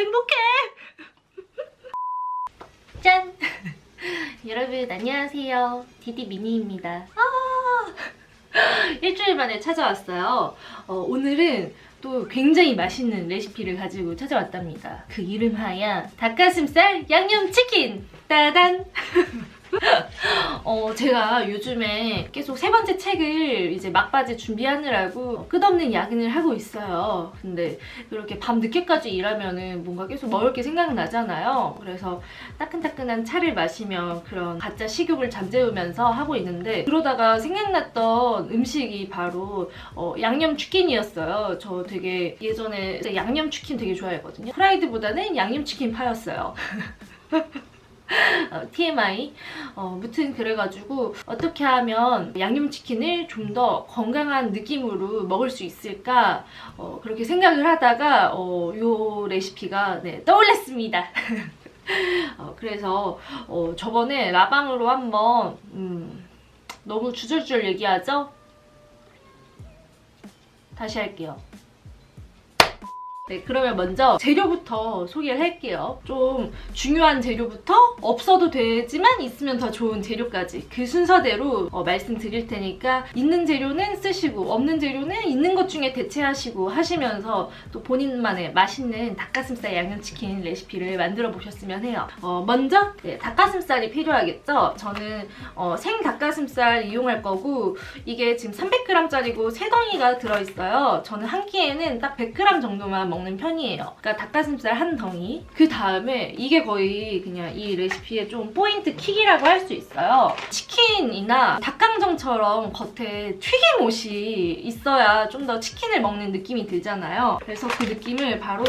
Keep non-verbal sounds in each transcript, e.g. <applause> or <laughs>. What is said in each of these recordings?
행복해. <laughs> 짠. <laughs> 여러분 안녕하세요. 디디 미니입니다. 아, <laughs> 일주일 만에 찾아왔어요. 어, 오늘은 또 굉장히 맛있는 레시피를 가지고 찾아왔답니다. 그 이름하여 닭가슴살 양념치킨! 따단! <laughs> 어, 제가 요즘에 계속 세 번째 책을 이제 막바지 준비하느라고 끝없는 야근을 하고 있어요. 근데 그렇게 밤 늦게까지 일하면은 뭔가 계속 먹을 게 생각나잖아요. 그래서 따끈따끈한 차를 마시며 그런 가짜 식욕을 잠재우면서 하고 있는데 그러다가 생각났던 음식이 바로 어, 양념 치킨이었어요. 저 되게 예전에 양념 치킨 되게 좋아했거든요. 프라이드보다는 양념 치킨 파였어요. <laughs> 어, TMI. 어, 무튼 그래가지고 어떻게 하면 양념치킨을 좀 더 건강한 느낌으로 먹을 수 있을까 어, 그렇게 생각을 하다가 어, 요 레시피가 네, 떠올랐습니다. <laughs> 어, 그래서 어, 저번에 라방으로 한번 음, 너무 주절주절 얘기하죠? 다시 할게요. 네, 그러면 먼저 재료부터 소개를 할게요. 좀 중요한 재료부터 없어도 되지만 있으면 더 좋은 재료까지 그 순서대로 어, 말씀드릴 테니까 있는 재료는 쓰시고 없는 재료는 있는 것 중에 대체하시고 하시면서 또 본인만의 맛있는 닭가슴살 양념치킨 레시피를 만들어 보셨으면 해요. 어, 먼저 네, 닭가슴살이 필요하겠죠. 저는 어, 생 닭가슴살 이용할 거고 이게 지금 300g짜리고 세 덩이가 들어있어요. 저는 한 끼에는 딱 100g 정도만 먹는 편이에요. 그러니까 닭가슴살 한 덩이. 그 다음에 이게 거의 그냥 이 레시피의 좀 포인트 킥이라고 할 수 있어요. 치킨이나 닭강정처럼 겉에 튀김옷이 있어야 좀 더 치킨을 먹는 느낌이 들잖아요. 그래서 그 느낌을 바로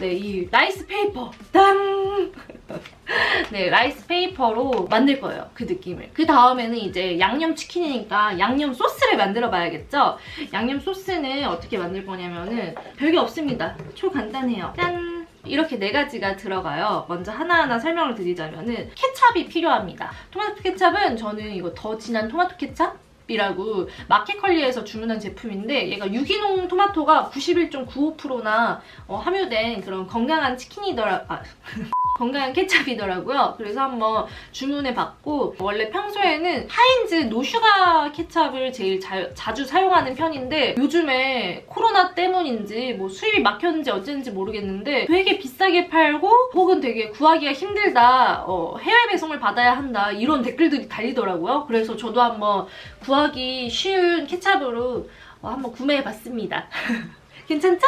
네, 이 라이스 페이퍼 딴! <laughs> 네, 라이스 페이퍼로 만들 거예요. 그 느낌을. 그 다음에는 이제 양념 치킨이니까 양념 소스를 만들어 봐야겠죠? 양념 소스는 어떻게 만들 거냐면은 별게 없습니다. 초간단해요. 짠! 이렇게 네 가지가 들어가요. 먼저 하나하나 설명을 드리자면은 케찹이 필요합니다. 토마토 케찹은 저는 이거 더 진한 토마토 케찹? 이라고 마켓컬리에서 주문한 제품인데 얘가 유기농 토마토가 91.95%나 어, 함유된 그런 건강한 치킨이더라 아, <laughs> 건강한 케찹이더라고요. 그래서 한번 주문해 봤고 원래 평소에는 하인즈 노슈가 케찹을 제일 자, 자주 사용하는 편인데 요즘에 코로나 때문인지 뭐 수입이 막혔는지 어쨌는지 모르겠는데 되게 비싸게 팔고 혹은 되게 구하기가 힘들다 어, 해외 배송을 받아야 한다 이런 댓글들이 달리더라고요. 그래서 저도 한번 구하기 쉬운 케찹으로 어, 한번 구매해 봤습니다. <laughs> 괜찮죠?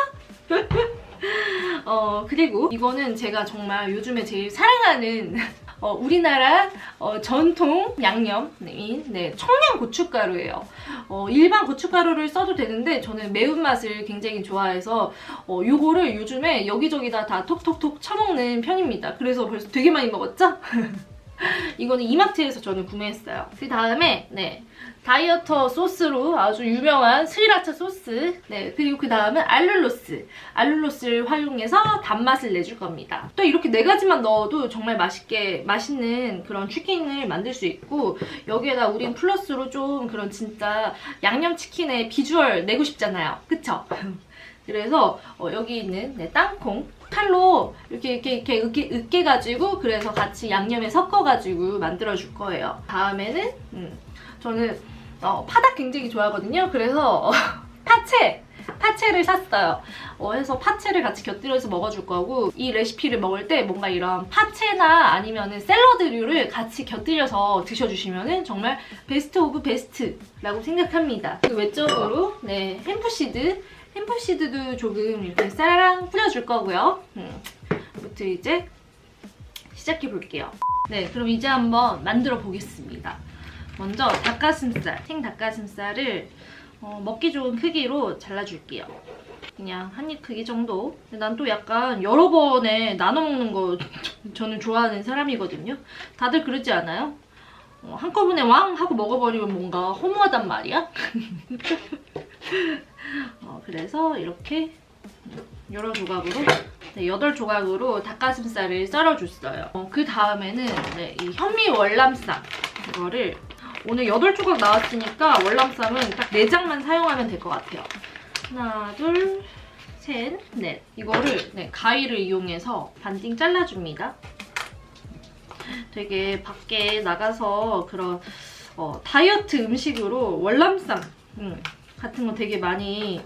<laughs> <laughs> 어, 그리고 이거는 제가 정말 요즘에 제일 사랑하는 <laughs> 어, 우리나라 어, 전통 양념인 네, 청양 고춧가루예요. 어, 일반 고춧가루를 써도 되는데 저는 매운맛을 굉장히 좋아해서 어, 요거를 요즘에 여기저기다 다 톡톡톡 쳐먹는 편입니다. 그래서 벌써 되게 많이 먹었죠? <laughs> <laughs> 이거는 이마트에서 저는 구매했어요. 그 다음에 네 다이어터 소스로 아주 유명한 스리라차 소스 네 그리고 그 다음은 알룰로스 알룰로스를 활용해서 단맛을 내줄 겁니다. 또 이렇게 네 가지만 넣어도 정말 맛있게 맛있는 그런 치킨을 만들 수 있고 여기에다 우린 플러스로 좀 그런 진짜 양념치킨의 비주얼 내고 싶잖아요. 그쵸? <laughs> 그래서 어, 여기 있는 네, 땅콩 칼로 이렇게 이렇게 이렇게 으깨, 으깨 가지고 그래서 같이 양념에 섞어 가지고 만들어 줄 거예요. 다음에는 음, 저는 어, 파닭 굉장히 좋아하거든요. 그래서 <laughs> 파채 파채를 샀어요. 어, 해서 파채를 같이 곁들여서 먹어줄 거고 이 레시피를 먹을 때 뭔가 이런 파채나 아니면은 샐러드류를 같이 곁들여서 드셔주시면은 정말 베스트 오브 베스트라고 생각합니다. 그 외적으로 네 햄프시드 햄프시드도 조금 이렇게 쌀랑 뿌려줄 거고요. 음, 아무튼 이제 시작해 볼게요. 네, 그럼 이제 한번 만들어 보겠습니다. 먼저 닭가슴살, 생 닭가슴살을 어, 먹기 좋은 크기로 잘라줄게요. 그냥 한 입 크기 정도. 난 또 약간 여러 번에 나눠 먹는 거 저는 좋아하는 사람이거든요. 다들 그러지 않아요? 어, 한꺼번에 왕 하고 먹어버리면 뭔가 허무하단 말이야. <laughs> 어, 그래서 이렇게 여러 조각으로 네, 8조각으로 닭가슴살을 썰어줬어요. 어, 그 다음에는 네, 이 현미 월남쌈 이거를 오늘 8조각 나왔으니까 월남쌈은 딱 4장만 사용하면 될 것 같아요. 하나, 둘, 셋, 넷. 이거를 네, 가위를 이용해서 반띵 잘라줍니다. 되게 밖에 나가서 그런 어, 다이어트 음식으로 월남쌈 음, 같은 거 되게 많이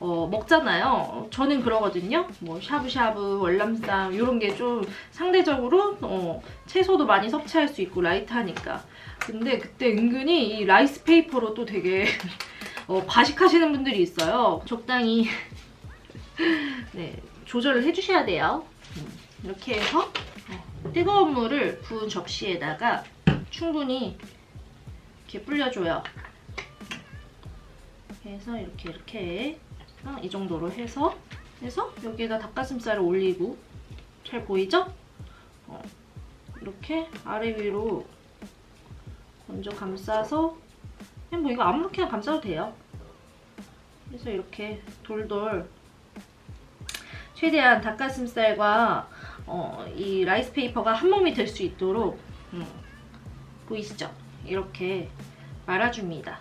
어, 먹잖아요. 저는 그러거든요. 뭐 샤브샤브, 월남쌈 이런 게 좀 상대적으로 어, 채소도 많이 섭취할 수 있고 라이트하니까. 근데 그때 은근히 이 라이스 페이퍼로 또 되게 <laughs> 어, 과식하시는 분들이 있어요. 적당히 <laughs> 네, 조절을 해주셔야 돼요. 음, 이렇게 해서 어, 뜨거운 물을 부은 접시에다가 충분히 이렇게 불려줘요. 해서 이렇게 이렇게 어, 이 정도로 해서 해서 여기에다 닭가슴살을 올리고 잘 보이죠? 어, 이렇게 아래 위로 먼저 감싸서 뭐 이거 아무렇게나 감싸도 돼요. 그래서 이렇게 돌돌 최대한 닭가슴살과 어, 이 라이스 페이퍼가 한 몸이 될 수 있도록 음, 보이시죠? 이렇게 말아줍니다.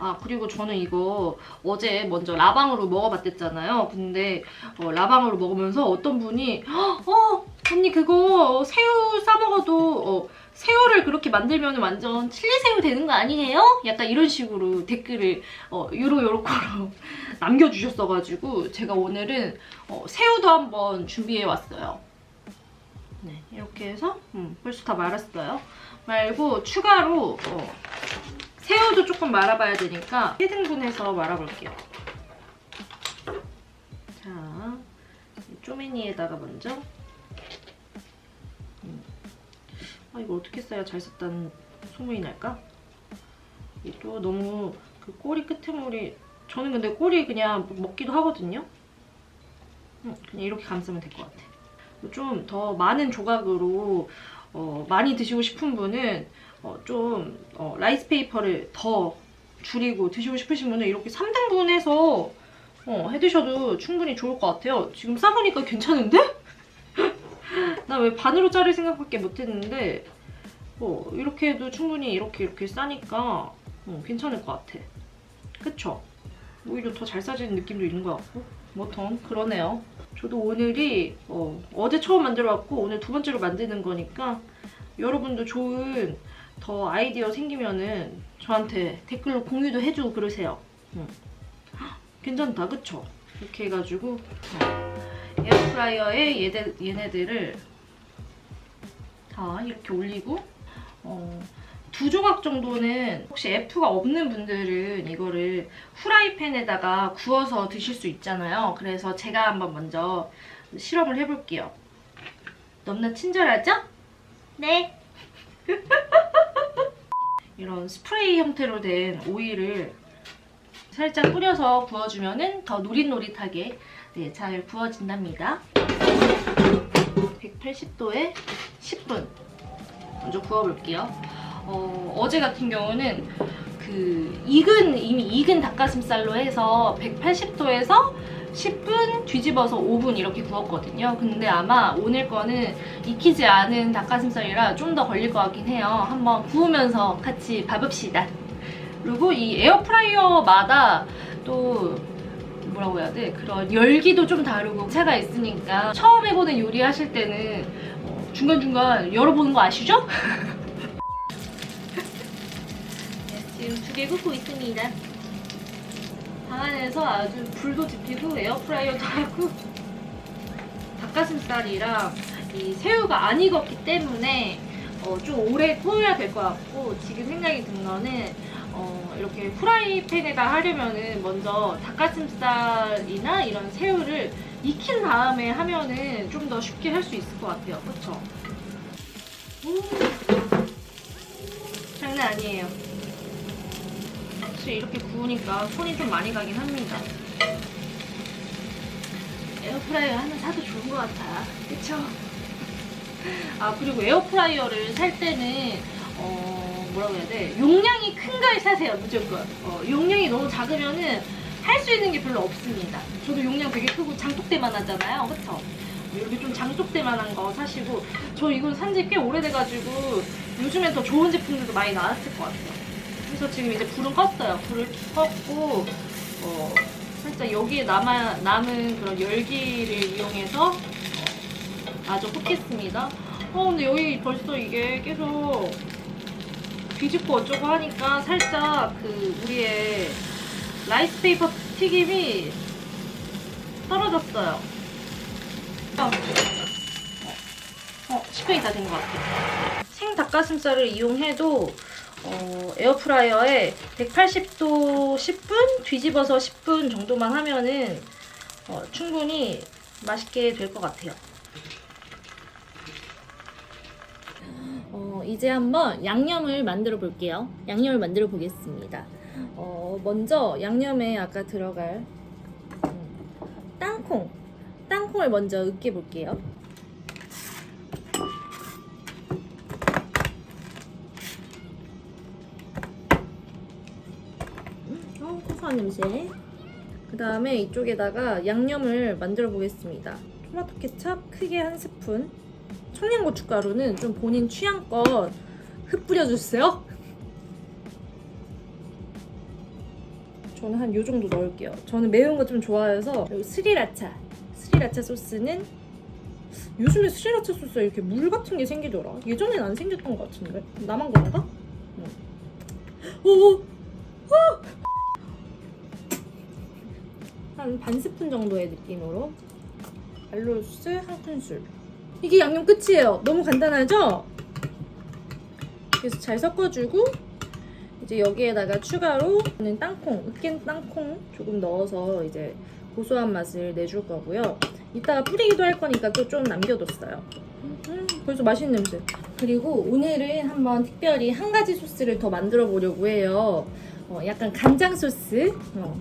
아 그리고 저는 이거 어제 먼저 라방으로 먹어봤댔잖아요. 근데 어, 라방으로 먹으면서 어떤 분이 어 언니 그거 새우 싸 먹어도 어, 새우를 그렇게 만들면 완전 칠리새우 되는 거 아니에요? 약간 이런 식으로 댓글을 어, 요로요로코로 <laughs> 남겨주셨어가지고 제가 오늘은 어, 새우도 한번 준비해 왔어요. 네 이렇게 해서 음, 벌써 다 말았어요. 말고 추가로 어, 새우도 조금 말아봐야 되니까 3등분해서 말아볼게요. 자, 이 쪼매니에다가 먼저 음. 아 이거 어떻게 써야 잘 썼다는 소문이 날까? 이게 또 너무 그 꼬리 끄트물이 저는 근데 꼬리 그냥 먹기도 하거든요. 음, 그냥 이렇게 감싸면 될 것 같아. 좀 더 많은 조각으로 어, 많이 드시고 싶은 분은 어, 좀 어, 라이스 페이퍼를 더 줄이고 드시고 싶으신 분은 이렇게 3등분해서 어, 해드셔도 충분히 좋을 것 같아요. 지금 싸보니까 괜찮은데? <laughs> 나 왜 반으로 자를 생각밖에 못했는데 어, 이렇게 해도 충분히 이렇게 이렇게 싸니까 어, 괜찮을 것 같아. 그쵸? 오히려 더 잘 싸지는 느낌도 있는 것 같고 뭐ton 그러네요. 저도 오늘이 어, 어제 처음 만들어왔고 오늘 두 번째로 만드는 거니까 여러분도 좋은 더 아이디어 생기면은 저한테 댓글로 공유도 해주고 그러세요. 응. 헉, 괜찮다, 그쵸? 이렇게 해가지고 어, 에어프라이어에 얘네, 얘네들을 다 이렇게 올리고 어, 두 조각 정도는 혹시 F가 없는 분들은 이거를 후라이팬에다가 구워서 드실 수 있잖아요. 그래서 제가 한번 먼저 실험을 해볼게요. 너무나 친절하죠? 네. <laughs> 이런 스프레이 형태로 된 오일을 살짝 뿌려서 구워주면 더 노릿노릿하게 네, 잘 구워진답니다. 180도에 10분 먼저 구워볼게요. 어, 어제 같은 경우는 그 익은 이미 익은 닭가슴살로 해서 180도에서 10분 뒤집어서 5분 이렇게 구웠거든요. 근데 아마 오늘 거는 익히지 않은 닭가슴살이라 좀 더 걸릴 것 같긴 해요. 한번 구우면서 같이 봐봅시다. 그리고 이 에어프라이어마다 또 뭐라고 해야 돼? 그런 열기도 좀 다르고 차가 있으니까 처음 해보는 요리 하실 때는 어, 중간중간 열어보는 거 아시죠? <laughs> 네, 지금 두 개 굽고 있습니다. 방 안에서 아주 불도 지피고 에어프라이어도 하고 닭가슴살이랑 이 새우가 안 익었기 때문에 어, 좀 오래 구워야 될것 같고 지금 생각이 든 거는 어, 이렇게 후라이팬에다 하려면은 먼저 닭가슴살이나 이런 새우를 익힌 다음에 하면은 좀 더 쉽게 할 수 있을 것 같아요. 그쵸? 오, 장난 아니에요. 확실히 이렇게 구우니까 손이 좀 많이 가긴 합니다. 에어프라이어 하나 사도 좋은 것 같아. 그쵸? 아, 그리고 에어프라이어를 살 때는, 어, 뭐라고 해야 돼? 용량이 큰 걸 사세요, 무조건. 어, 용량이 너무 작으면은 할 수 있는 게 별로 없습니다. 저도 용량 되게 크고 장독대만 하잖아요. 그쵸? 이렇게 좀 장독대만한 거 사시고, 저 이건 산지 꽤 오래돼가지고, 요즘엔 더 좋은 제품들도 많이 나왔을 것 같아요. 그래서 지금 이제 불은 껐어요. 불을 껐고, 어, 살짝 여기에 남아, 남은 그런 열기를 이용해서 아주 볶겠습니다. 어, 근데 여기 벌써 이게 계속 뒤집고 어쩌고 하니까 살짝 그 우리의 라이스 페이퍼 튀김이 떨어졌어요. 어, 어 10분이 다 된 것 같아요. 생 닭가슴살을 이용해도 어, 에어프라이어에 180도 10분 뒤집어서 10분 정도만 하면은 어, 충분히 맛있게 될 것 같아요. 어, 이제 한번 양념을 만들어 볼게요. 양념을 만들어 보겠습니다. 어, 먼저 양념에 아까 들어갈 음, 땅콩, 땅콩을 먼저 으깨 볼게요. 냄새. 그 다음에 이쪽에다가 양념을 만들어 보겠습니다. 토마토 케찹 크게 한 스푼. 청양고춧가루는 좀 본인 취향껏 흩 뿌려 주세요. 저는 한 요 정도 넣을게요. 저는 매운 거 좀 좋아해서 여기 스리라차. 스리라차 소스는 요즘에 스리라차 소스가 이렇게 물 같은 게 생기더라. 예전엔 안 생겼던 것 같은데. 나만 그런가? 응. 오! 한 반 스푼 정도의 느낌으로 알로스 한 큰술. 이게 양념 끝이에요. 너무 간단하죠? 그래서 잘 섞어주고 이제 여기에다가 추가로 는 땅콩 으깬 땅콩 조금 넣어서 이제 고소한 맛을 내줄 거고요. 이따가 뿌리기도 할 거니까 또 좀 남겨뒀어요. 음, 벌써 맛있는 냄새. 그리고 오늘은 한번 특별히 한 가지 소스를 더 만들어 보려고 해요. 어, 약간 간장 소스. 어,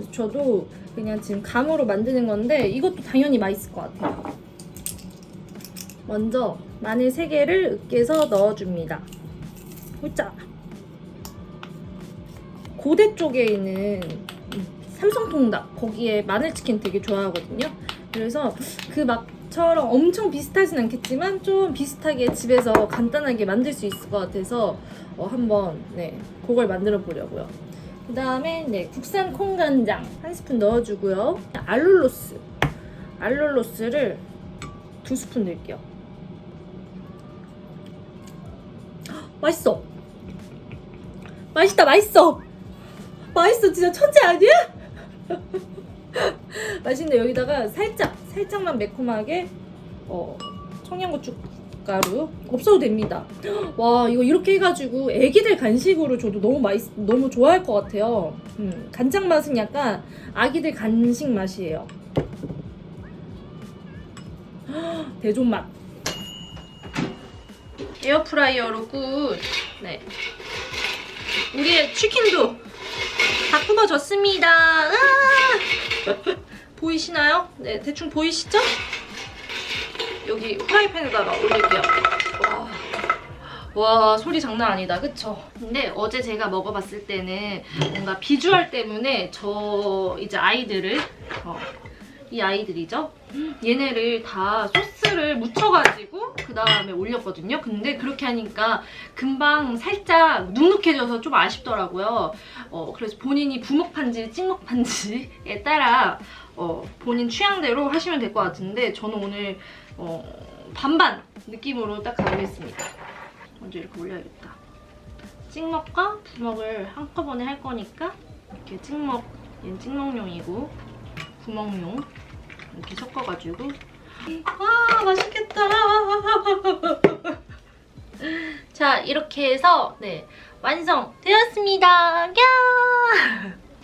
그래서 저도 그냥 지금 감으로 만드는 건데 이것도 당연히 맛있을 것 같아요. 먼저 마늘 3개를 으깨서 넣어줍니다. 후짜. 고대 쪽에 있는 음, 삼성통닭 거기에 마늘치킨 되게 좋아하거든요. 그래서 그 맛처럼 엄청 비슷하진 않겠지만 좀 비슷하게 집에서 간단하게 만들 수 있을 것 같아서 어, 한번 네 그걸 만들어 보려고요. 그 다음에 네, 국산 콩간장 한 스푼 넣어주고요. 알룰로스. 알룰로스를 두 스푼 넣을게요. 헉, 맛있어. 맛있다, 맛있어. 맛있어, 진짜 천재 아니야? <laughs> 맛있는데 여기다가 살짝, 살짝만 매콤하게 어, 청양고추 가루 없어도 됩니다. 와 이거 이렇게 해가지고 애기들 간식으로 줘도 너무 맛있 너무 좋아할 것 같아요. 음, 간장 맛은 약간 아기들 간식 맛이에요. <gasps> 대존 맛. 에어프라이어로 굿. 네. 우리의 치킨도 다 굽어졌습니다. 아! <laughs> 보이시나요? 네, 대충 보이시죠? 여기 프라이팬에다가 올릴게요. 와. 와 소리 장난 아니다 그쵸? 근데 어제 제가 먹어봤을 때는 뭔가 비주얼 때문에 저 이제 아이들을 어, 이 아이들이죠 얘네를 다 소스를 묻혀가지고 그 다음에 올렸거든요 근데 그렇게 하니까 금방 살짝 눅눅해져서 좀 아쉽더라고요 어, 그래서 본인이 부먹판지 찍먹판지에 따라 어, 본인 취향대로 하시면 될 것 같은데 저는 오늘 어, 반반 느낌으로 딱 가보겠습니다. 먼저 이렇게 올려야겠다. 찍먹과 부먹을 한꺼번에 할 거니까 이렇게 찍먹, 얘는 찍먹용이고 부먹용 이렇게 섞어가지고 와 맛있겠다. <laughs> 자 이렇게 해서 네 완성되었습니다. 야!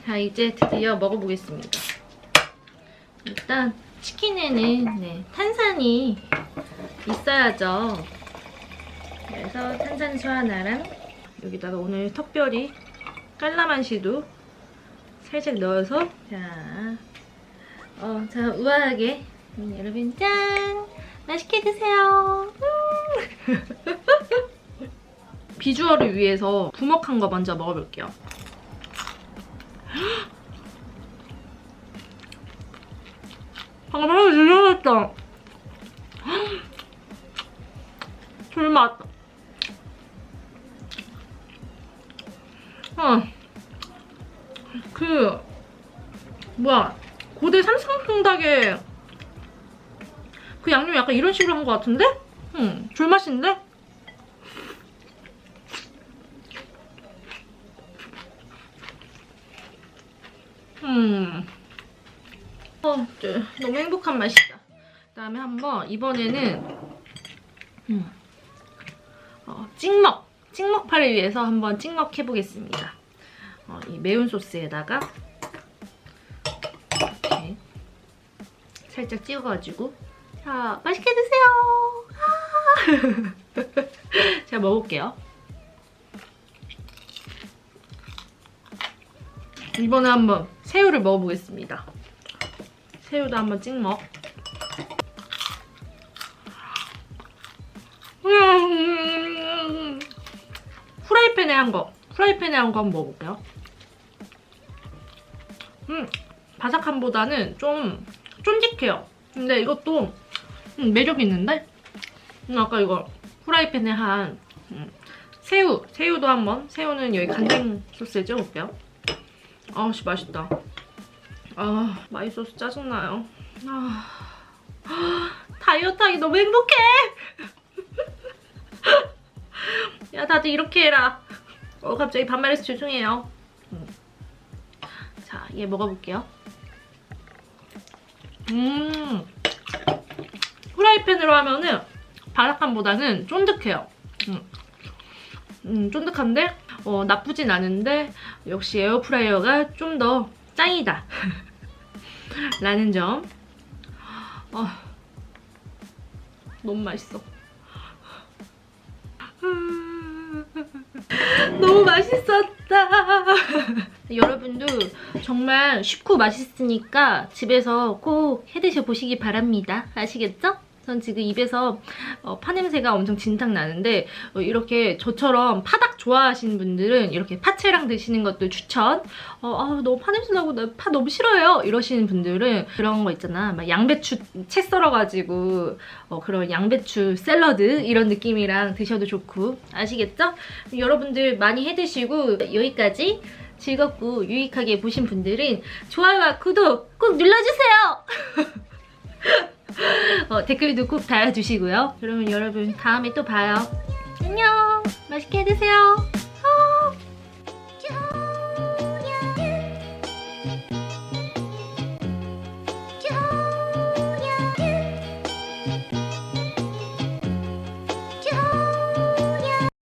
자 이제 드디어 먹어보겠습니다. 일단 치킨에는 네, 탄산이 있어야죠. 그래서 탄산수 하나랑 여기다가 오늘 특별히 깔라만시도 살짝 넣어서 자, 어, 자 우아하게 음, 여러분 짠 맛있게 드세요. 음. <laughs> 비주얼을 위해서 부먹한 거 먼저 먹어볼게요. 방금 하나 들려놨다. 불맛. 어. 그 뭐야 고대 삼성통닭에 그 양념 약간 이런 식으로 한 것 같은데? 음, 졸맛인데? 음. 어, 저, 너무 행복한 맛이다. 그다음에 한번 이번에는 음. 어, 찍먹, 찍먹파를 위해서 한번 찍먹 해보겠습니다. 어, 이 매운 소스에다가 이렇게 살짝 찍어가지고 자 맛있게 드세요. 아! <laughs> 제가 먹을게요. 이번에 한번 새우를 먹어보겠습니다. 새우도 한번 찍먹. 음, 후라이팬에 한 거. 후라이팬에 한 거 한번 먹어볼게요. 음, 바삭함보다는 좀 쫀득해요. 근데 이것도 음, 매력 있는데? 음, 아까 이거 후라이팬에 한 음, 새우. 새우도 한번. 새우는 여기 간장 소스에 찍어볼게요. 아씨 맛있다. 아 마이 소스 짜증나요. 아 다이어트 하기 너무 행복해. 야 다들 이렇게 해라. 어 갑자기 반말해서 죄송해요. 음. 자, 얘 먹어볼게요. 음, 후라이팬으로 하면은 바삭함보다는 쫀득해요. 음, 음 쫀득한데 어, 나쁘진 않은데 역시 에어프라이어가 좀 더 짱이다. <laughs> 라는 점. 어, 너무 맛있어. <laughs> 너무 맛있었다. 여러분도 정말 쉽고 맛있으니까 집에서 꼭 해드셔 보시기 바랍니다. 아시겠죠? 전 지금 입에서 어, 파 냄새가 엄청 진탕 나는데 어, 이렇게 저처럼 파닭 좋아하시는 분들은 이렇게 파채랑 드시는 것도 추천. 어, 아, 너무 파 냄새 나고 나 파 너무 싫어요. 이러시는 분들은 그런 거 있잖아. 막 양배추 채 썰어가지고 어, 그런 양배추 샐러드 이런 느낌이랑 드셔도 좋고 아시겠죠? 여러분들 많이 해드시고 여기까지 즐겁고 유익하게 보신 분들은 좋아요와 구독 꼭 눌러주세요. <laughs> <laughs> 어, 댓글도 꼭 달아주시고요. 그러면 여러분 다음에 또 봐요. 안녕. 맛있게 드세요.